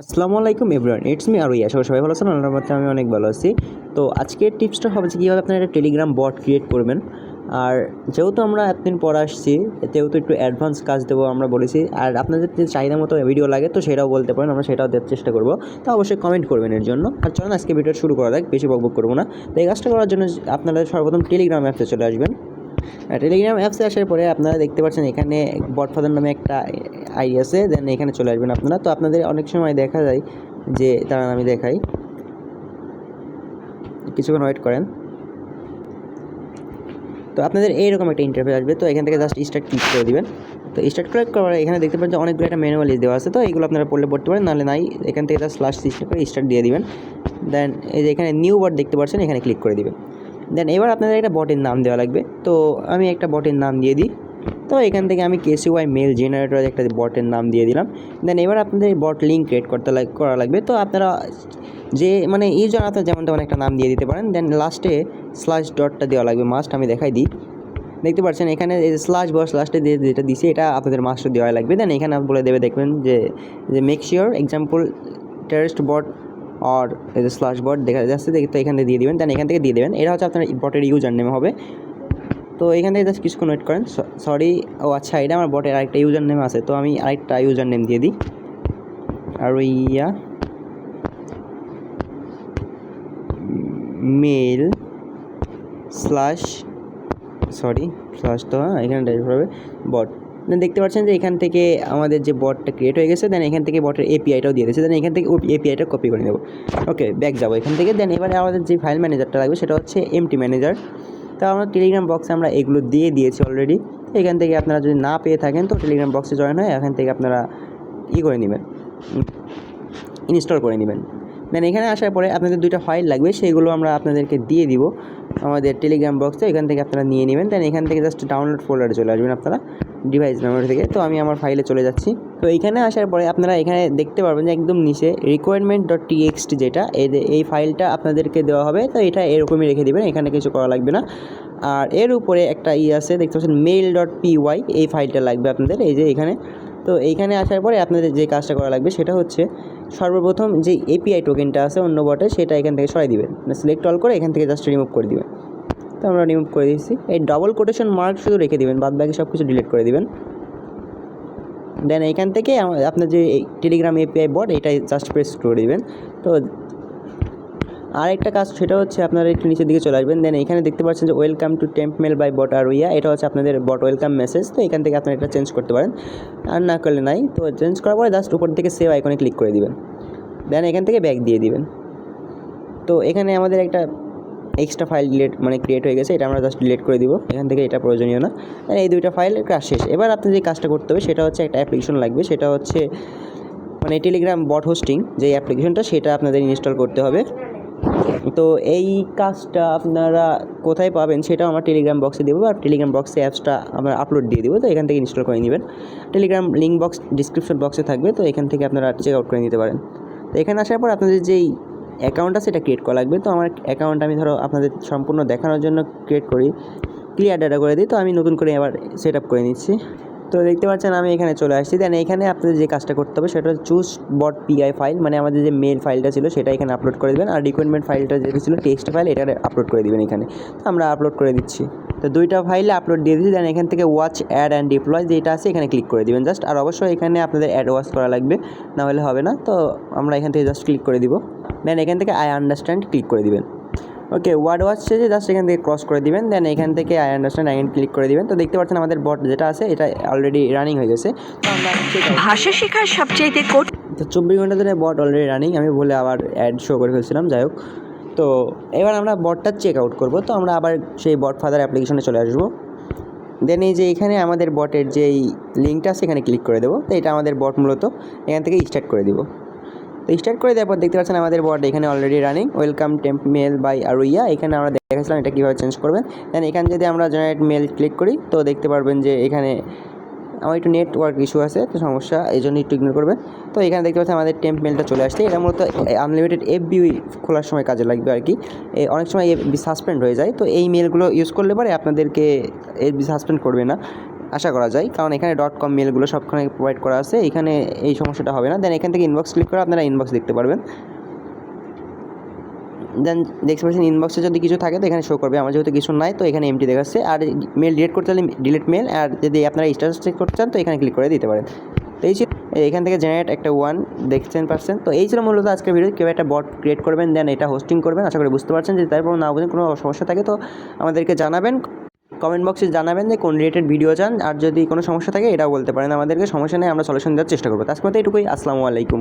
আসসালামু আলাইকুম everyone, it's me আর ইয়া সবাই ভালো আছেন, আল্লাহর মধ্যে আমি অনেক ভালো আছি। তো আজকের টিপসটা হবে যে কীভাবে আপনারা একটা টেলিগ্রাম বট ক্রিয়েট করবেন। আর যেহেতু আমরা এতদিন পর আসছি যেহেতু একটু অ্যাডভান্স কাজ দেবো আমরা বলেছি, আর আপনাদের যে চাহিদা মতো ভিডিও লাগে তো সেটাও বলতে পারেন, আমরা সেটাও দেওয়ার চেষ্টা করব। তো অবশ্যই কমেন্ট করবেন এর জন্য। আর চলুন আজকে ভিডিও শুরু করা যাক, বেশি বকবক করব না। তো এই কাজটা করার জন্য আপনারা সর্বপ্রথম টেলিগ্রাম অ্যাপসে চলে আসবেন। টেলিগ্রাম অ্যাপসে আসার পরে আপনারা দেখতে পাচ্ছেন এখানে বটফাদার নামে একটা আই আছে দেন এখানে চলে আসবেন আপনারা। তো আপনাদের অনেক সময় দেখা যায় যে তারা আমি দেখাই কিছুক্ষণ ওয়েট করেন। তো আপনাদের এইরকম একটা ইন্টারফেস আসবে। তো এখান থেকে জাস্ট স্টার্ট ক্লিক করে দিবেন। তো স্টার্ট ক্লিক করার এখানে দেখতে পাচ্ছেন অনেকগুলো একটা ম্যানুয়াল দেওয়া আছে। তো এইগুলো আপনারা পড়লে পড়তে পারেন, নাহলে নাই। এখান থেকে জাস্ট লাস্ট সিস্টেম করে স্টার্ট দিয়ে দিবেন। দেন এই যে এখানে নিউ বট দেখতে পাচ্ছেন, এখানে ক্লিক করে দিবেন। দেন এবার আপনাদের একটা বটের নাম দেওয়া লাগবে। তো আমি একটা বটের নাম দিয়ে দিই। তো এখান থেকে আমি কেসিওয়াই মেল জেনারেটর একটা বটের নাম দিয়ে দিলাম। দেন এবার আপনাদের বট লিঙ্ক ক্রিয়েট করতে করা লাগবে। তো আপনারা যে মানে ইউজার আপনার যেমন তেমন একটা নাম দিয়ে দিতে পারেন। দেন লাস্টে স্ল্যাশ ডটটা দেওয়া লাগবে। মাস্ট আমি দেখাই দিই। দেখতে পাচ্ছেন এখানে এই স্ল্যাশ বস লাস্টে দিয়ে যেটা দিছি, এটা আপনাদের মাস্টার দেওয়া লাগবে। দেন এখানে বলে দেবে, দেখবেন যে যে মেক শিওর এক্সাম্পল টেরেস্ট বট আর এই যে বট দেখা যাচ্ছে তো এখানে দিয়ে দিবেন দেন এখান থেকে দিয়ে দেবেন। এটা হচ্ছে আপনার বটের ইউজার নেম হবে। তো এখান থেকে জাস্ট কিছুক্ষণ ওয়েট করেন। সরি ও আচ্ছা এটা আমার বটের আরেকটা ইউজার নেম আছে, তো আমি আরেকটা ইউজার নেম দিয়ে দিই। আর ইয়া মেল স্ল্যাশ সরি স্ল্যাশ তো হ্যাঁ এখানে ডাইরেক্ট হবে বট দেন দেখতে পাচ্ছেন যে এখান থেকে আমাদের যে বটটা ক্রিয়েট হয়ে গেছে দেন এখান থেকে বটের এপিআইটাও দিয়ে দিয়েছে দেন এখান থেকে এপিআইটা কপি করে নেব। ওকে ব্যাক যাব এখান থেকে দেন এবারে আমাদের যে ফাইল ম্যানেজারটা লাগবে সেটা হচ্ছে এমটি ম্যানেজার তো আমরা টেলিগ্রাম বক্সে আমরা এগুলো দিয়ে দিয়েছি অলরেডি এখান থেকে আপনারা যদি না পেয়ে থাকেন, তো টেলিগ্রাম বক্সে জয়েন হয় এখান থেকে আপনারা ই করে নেবেন। ইনস্টল করে নেবেন। দেন এখানে আসার পরে আপনাদের দুইটা ফাইল লাগবে, সেইগুলো আমরা আপনাদেরকে দিয়ে দিব। আমাদের টেলিগ্রাম বক্সে এখান থেকে আপনারা নিয়ে নেবেন। দেন এখান থেকে জাস্ট ডাউনলোড ফোল্ডারে চলে আসবেন আপনারা ডিভাইস মেমোরি থেকে। তো আমি আমার ফাইলে চলে যাচ্ছি। তো এইখানে আসার পরে আপনারা এখানে দেখতে পারবেন যে একদম নিচে রিকোয়ারমেন্ট ডট টিএক্সটি যেটা এই এই ফাইলটা আপনাদেরকে দেওয়া হবে। তো এটা এরকমই রেখে দেবেন, এখানে কিছু করা লাগবে না। আর এর উপরে একটা ই আছে, দেখতে পাচ্ছেন মেল ডট পিওয়াই এই ফাইলটা লাগবে আপনাদের। এই যে এখানে তো এইখানে আসার পরে আপনাদের যে কাজটা করা লাগবে সেটা হচ্ছে সর্বপ্রথম যে এপিআই টোকেনটা আছে অন্য বটে সেটা এখান থেকে সরাই দিবেন। সিলেক্ট অল করে এখান থেকে জাস্ট রিমুভ করে দিবেন। তো আমরা রিমুভ করে দিচ্ছি এই ডবল কোটেশন মার্ক শুধু রেখে দিবেন, বাদ বাকি সব কিছু ডিলিট করে দিবেন। দেন এইখান থেকে আপনার যে টেলিগ্রাম এপিআই বট এটাই জাস্ট প্রেস করে দিবেন। তো আরেকটা কাজ, সেটা হচ্ছে আপনারা একটু নিচের দিকে চলে আসবেন। দেন এখানে দেখতে পাচ্ছেন যে welcome to temp mail by bot আর ইয়া এটা হচ্ছে আপনাদের বট ওয়েলকাম মেসেজ তো এখান থেকে আপনারা এটা চেঞ্জ করতে পারেন। আর না করলে নাই। তো চেঞ্জ করার পরে জাস্ট উপর থেকে সেভ আইকনে ক্লিক করে দিবেন। দেন এখান থেকে ব্যাক দিয়ে দিবেন। তো এখানে আমাদের একটা এক্সট্রা ফাইল ডিলেট মানে ক্রিয়েট হয়ে গেছে। এটা আমরা জাস্ট ডিলিট করে দিব। এখান থেকে এটা প্রয়োজনীয় না। এই দুইটা ফাইল কাজ শেষ। এবার আপনি যে কাজটা করতে হবে, সেটা হচ্ছে একটা অ্যাপ্লিকেশন লাগবে। সেটা হচ্ছে মানে টেলিগ্রাম বট হোস্টিং যে অ্যাপ্লিকেশনটা সেটা আপনাদের ইনস্টল করতে হবে। তো এই কাজটা আপনারা কোথায় পাবেন সেটাও আমার টেলিগ্রাম বক্সে দেবো আর টেলিগ্রাম বক্সে অ্যাপসটা আমরা আপলোড দিয়ে দেবো, তো এখান থেকে ইনস্টল করে নেবেন। টেলিগ্রাম লিঙ্ক বক্স ডিসক্রিপশন বক্সে থাকবে, তো এখান থেকে আপনারা চেক আউট করে নিতে পারেন। তো এখানে আসার পর আপনাদের যেই অ্যাকাউন্ট আছে এটা ক্রিয়েট করা লাগবে, তো আমার অ্যাকাউন্ট আমি ধরো আপনাদের সম্পূর্ণ দেখানোর জন্য ক্রিয়েট করি ক্লিয়ার ডাটা করে দিই, তো আমি নতুন করে আবার সেট আপ করে নিচ্ছি। তো দেখতে পাচ্ছেন আমি এখানে চলে আসছি। দেন এখানে আপনাদের যে কাজটা করতে হবে সেটা চুজ বট পিআই ফাইল মানে আমাদের যে মেল ফাইলটা ছিল সেটা এখানে আপলোড করে দেবেন। আর রিকোয়ারমেন্ট ফাইলটা যেটা ছিল টেক্সট ফাইল এটা আপলোড করে দেবেন এখানে। তো আমরা আপলোড করে দিচ্ছি। তো দুইটা ফাইলে আপলোড দিয়ে দিচ্ছি। দেন এখান থেকে ওয়াচ অ্যাড অ্যান্ড ডিপ্লয় যেটা আছে এখানে ক্লিক করে দিবেন জাস্ট আর অবশ্যই এখানে আপনাদের অ্যাড ওয়াচ করা লাগবে না হলে হবে না। তো আমরা এখান থেকে জাস্ট ক্লিক করে দিব। দেন এখান থেকে আই আন্ডারস্ট্যান্ড ক্লিক করে দিবেন। ওকে ওয়ার্ড ওয়াচ শেষে জাস্ট এখান থেকে ক্রস করে দিবেন দেন এখান থেকে আই আন্ডারস্ট্যান্ড আইন ক্লিক করে দিবেন। তো দেখতে পাচ্ছেন আমাদের বট যেটা আছে এটা অলরেডি রানিং হয়ে গেছে। তো আমরা ভাষা শেখার কঠিন তো চব্বিশ ঘণ্টা ধরে বট অলরেডি রানিং আমি বলে আবার অ্যাড শো করে ফেলছিলাম যাই হোক। তো এবার আমরা বটটা চেক আউট করব। তো আমরা আবার সেই বট ফাদার অ্যাপ্লিকেশনে চলে আসব। দেন এই যে এখানে আমাদের বটের যেই লিঙ্কটা আছে এখানে ক্লিক করে দেবো। তো এটা আমাদের বট মূলত। এখান থেকে স্টার্ট করে দিব। তো স্টার্ট করে দেওয়ার পর দেখতে পাচ্ছেন আমাদের বট এখানে already running welcome temp mail by আরুইয়া এখানে আমরা দেখেছিলাম এটা কীভাবে চেঞ্জ করবেন। দেন এখানে যদি আমরা জেনারেট মেল ক্লিক করি, তো দেখতে পারবেন যে এখানে আমার একটু নেটওয়ার্ক ইস্যু আছে, তো সমস্যা এই জন্য একটু ইগনোর করবেন। তো এখানে দেখতে পাচ্ছেন আমাদের টেম্প মেলটা চলে আসছে। এটা মূলত আনলিমিটেড এফবি খোলার সময় কাজে লাগবে আর কি। অনেক সময় এফবি সাসপেন্ড হয়ে যায়। তো এই মেলগুলো ইউজ করলে পরে আপনাদেরকে এফবি সাসপেন্ড করবে না। আশা করা যায়। কারণ এখানে ডট কম মেলগুলো সবখানে প্রোভাইড করা আছে। এখানে এই সমস্যাটা হবে না। দেন এখান থেকে ইনবক্স ক্লিক করে আপনারা ইনবক্স দেখতে পারবেন। দেন দেখতে পাচ্ছেন ইনবক্সে যদি কিছু থাকে তো এখানে শো করবে। আমার যেহেতু কিছু নাই তো এখানে এমটি দেখাচ্ছে। আর মেল ডিলিট করতে হলে ডিলিট মেল আর যদি আপনারা স্ট্যাটাস চেক করতে চান তো এখানে ক্লিক করে দিতে পারেন। তো এই এখান থেকে জেনারেট একটা ওয়ান দেখছেন পারছেন? তো এই ছিল মূলত আজকের ভিডিও কেউ একটা বট ক্রিয়েট করবেন দেন এটা হোস্টিং করবেন। আশা করি বুঝতে পারছেন। যে তারপর না বুঝেন, কোনো সমস্যা থাকে তো আমাদেরকে জানাবেন। কমেন্ট বক্সে জানাবেন যে কোন রিলেটেড ভিডিও চান, আর যদি কোনো সমস্যা থাকে এটাও বলতে পারেন। আমাদেরকে সমস্যা নেই, আমরা সলিউশন দেওয়ার চেষ্টা করব। তার মধ্যে এটুকুই। আসসালামু আলাইকুম।